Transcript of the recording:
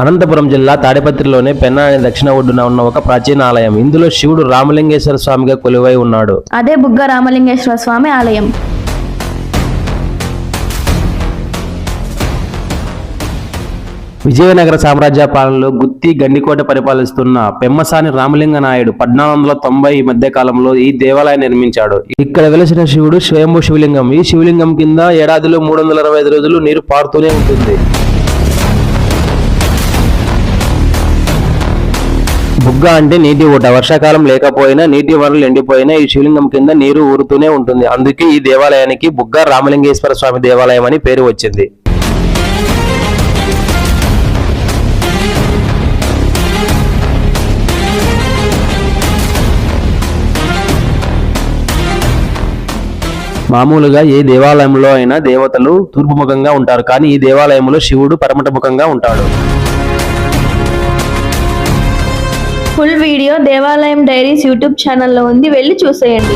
అనంతపురం జిల్లా తాడిపత్రిలోని పెన్నా అనే దక్షిణ ఒడ్డున ఉన్న ఒక ప్రాచీన ఆలయం. ఇందులో శివుడు రామలింగేశ్వర స్వామిగా కొలువై ఉన్నాడు. అదే బుగ్గ రామలింగేశ్వర స్వామి ఆలయం. విజయనగర సామ్రాజ్య పాలనలో గుత్తి గండికోట పరిపాలిస్తున్న పెమ్మసాని రామలింగ నాయుడు పద్నాలుగు వందల తొంభై మధ్య కాలంలో ఈ దేవాలయం నిర్మించాడు. ఇక్కడ వెలిసిన శివుడు స్వయంభూ శివలింగం. ఈ శివలింగం కింద ఏడాదిలో మూడు వందల అరవై ఐదు రోజులు నీరు పారుతూనే ఉంటుంది. బుగ్గ అంటే నీటి ఊట. వర్షాకాలం లేకపోయినా నీటి వనరులు ఎండిపోయినా ఈ శివలింగం కింద నీరు ఊరుతూనే ఉంటుంది. అందుకే ఈ దేవాలయానికి బుగ్గ రామలింగేశ్వర స్వామి దేవాలయం అని పేరు వచ్చింది. మామూలుగా ఏ దేవాలయంలో అయినా దేవతలు తూర్పుముఖంగా ఉంటారు. కానీ ఈ దేవాలయంలో శివుడు పరమటముఖంగా ఉంటాడు. Full video Devalayam diaries YouTube ఛానల్లో ఉంది. వెళ్ళి చూసేయండి.